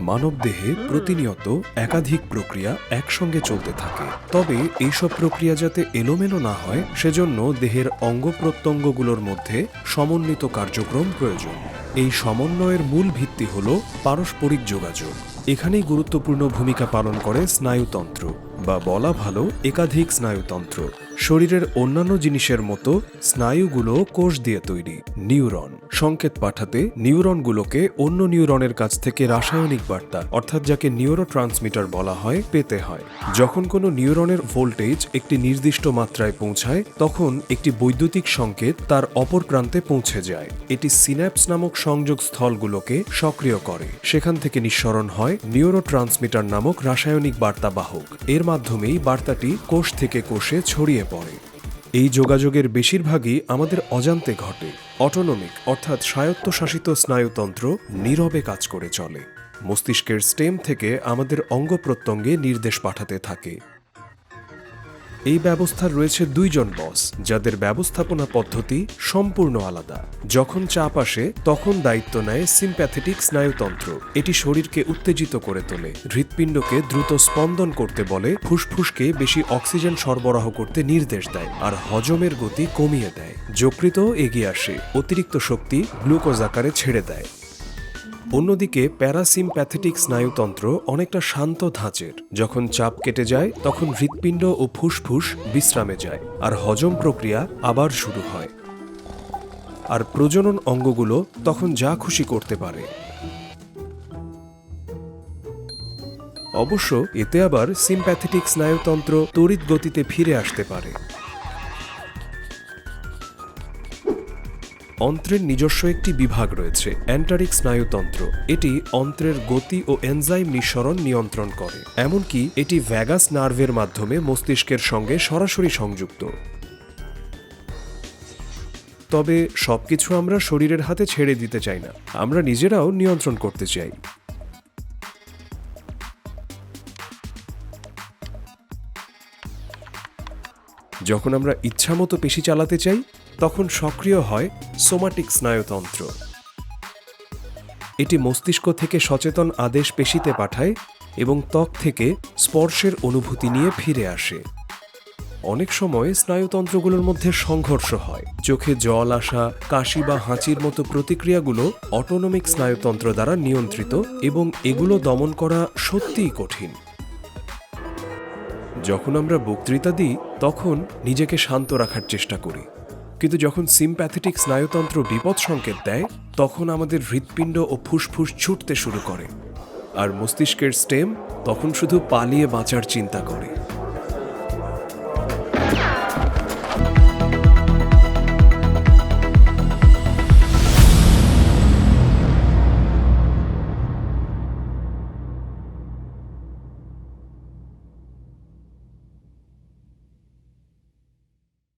মানবদেহে প্রতিনিয়ত একাধিক প্রক্রিয়া একসঙ্গে চলতে থাকে। তবে এইসব প্রক্রিয়া যাতে এলোমেলো না হয়, সেজন্য দেহের অঙ্গ প্রত্যঙ্গগুলোর মধ্যে সমন্বিত কার্যক্রম প্রয়োজন। এই সমন্বয়ের মূল ভিত্তি হল পারস্পরিক যোগাযোগ। এখানেই গুরুত্বপূর্ণ ভূমিকা পালন করে স্নায়ুতন্ত্র। বা বলা ভালো একাধিক স্নায়ুতন্ত্র, শরীরের অন্যান্য জিনিসের মতো স্নায়ুগুলো কোষ দিয়ে তৈরি, নিউরন। সংকেত পাঠাতে নিউরনগুলোকে অন্য নিউরনের কাছ থেকে রাসায়নিক বার্তা, অর্থাৎ যাকে নিউরো ট্রান্সমিটার বলা হয়, পেতে হয়। যখন কোনো নিউরনের ভোল্টেজ একটি নির্দিষ্ট মাত্রায় পৌঁছায়, তখন একটি বৈদ্যুতিক সংকেত তার অপর প্রান্তে পৌঁছে যায়। এটি সিন্যাপস নামক সংযোগ স্থলগুলোকে সক্রিয় করে। সেখান থেকে নিঃসরণ হয় নিউরো ট্রান্সমিটার নামক রাসায়নিক বার্তা বাহক এর মাধ্যমেই বার্তাটি কোষ থেকে কোষে ছড়িয়ে পড়ে। এই যোগাযোগের বেশিরভাগই আমাদের অজান্তে ঘটে। অটোনমিক, অর্থাৎ স্বায়ত্তশাসিত স্নায়ুতন্ত্র নীরবে কাজ করে চলে। মস্তিষ্কের স্টেম থেকে আমাদের অঙ্গ প্রত্যঙ্গে নির্দেশ পাঠাতে থাকে। এই ব্যবস্থার রয়েছে দুইজন বস, যাদের ব্যবস্থাপনা পদ্ধতি সম্পূর্ণ আলাদা। যখন চাপ আসে, তখন দায়িত্ব নেয় সিম্প্যাথেটিক স্নায়ুতন্ত্র। এটি শরীরকে উত্তেজিত করে তোলে, হৃৎপিণ্ডকে দ্রুত স্পন্দন করতে বলে, ফুসফুসকে বেশি অক্সিজেন সরবরাহ করতে নির্দেশ দেয়, আর হজমের গতি কমিয়ে দেয়। যকৃত এগিয়ে আসে, অতিরিক্ত শক্তি গ্লুকোজ আকারে ছেড়ে দেয়। অন্যদিকে প্যারাসিম্প্যাথেটিক স্নায়ুতন্ত্র অনেকটা শান্ত ধাঁচের। যখন চাপ কেটে যায়, তখন হৃৎপিণ্ড ও ফুসফুস বিশ্রামে যায়, আর হজম প্রক্রিয়া আবার শুরু হয়। আর প্রজনন অঙ্গগুলো তখন যা খুশি করতে পারে। অবশ্য এতে আবার সিম্প্যাথেটিক স্নায়ুতন্ত্র তড়িৎ গতিতে ফিরে আসতে পারে। অন্ত্রের নিজস্ব একটি বিভাগ রয়েছে, অ্যান্টারিক স্নায়ুতন্ত্র। এটি অন্ত্রের গতি ও এনজাইম নিঃসরণ নিয়ন্ত্রণ করে, এমনকি এটি ভ্যাগাস নার্ভের মাধ্যমে মস্তিষ্কের সঙ্গে সরাসরি সংযুক্ত। তবে সবকিছু আমরা শরীরের হাতে ছেড়ে দিতে চাই না, আমরা নিজেরাও নিয়ন্ত্রণ করতে চাই। যখন আমরা ইচ্ছামতো পেশি চালাতে চাই তখন সক্রিয় হয় সোমাটিক স্নায়ুতন্ত্র। এটি মস্তিষ্ক থেকে সচেতন আদেশ পেশিতে পাঠায় এবং ত্বক থেকে স্পর্শের অনুভূতি নিয়ে ফিরে আসে। অনেক সময় স্নায়ুতন্ত্রগুলোর মধ্যে সংঘর্ষ হয়। চোখে জল আসা, কাশি বা হাঁচির মতো প্রতিক্রিয়াগুলো অটোনমিক স্নায়ুতন্ত্র দ্বারা নিয়ন্ত্রিত এবং এগুলো দমন করা সত্যিই কঠিন। যখন আমরা বক্তৃতা দিই, তখন নিজেকে শান্ত রাখার চেষ্টা করি। কিন্তু যখন সিম্প্যাথেটিক স্নায়ুতন্ত্র বিপদ সংকেত দেয়, তখন আমাদের হৃৎপিণ্ড ও ফুসফুস ছুটতে শুরু করে। আর মস্তিষ্কের স্টেম তখন শুধু পালিয়ে বাঁচার চিন্তা করে।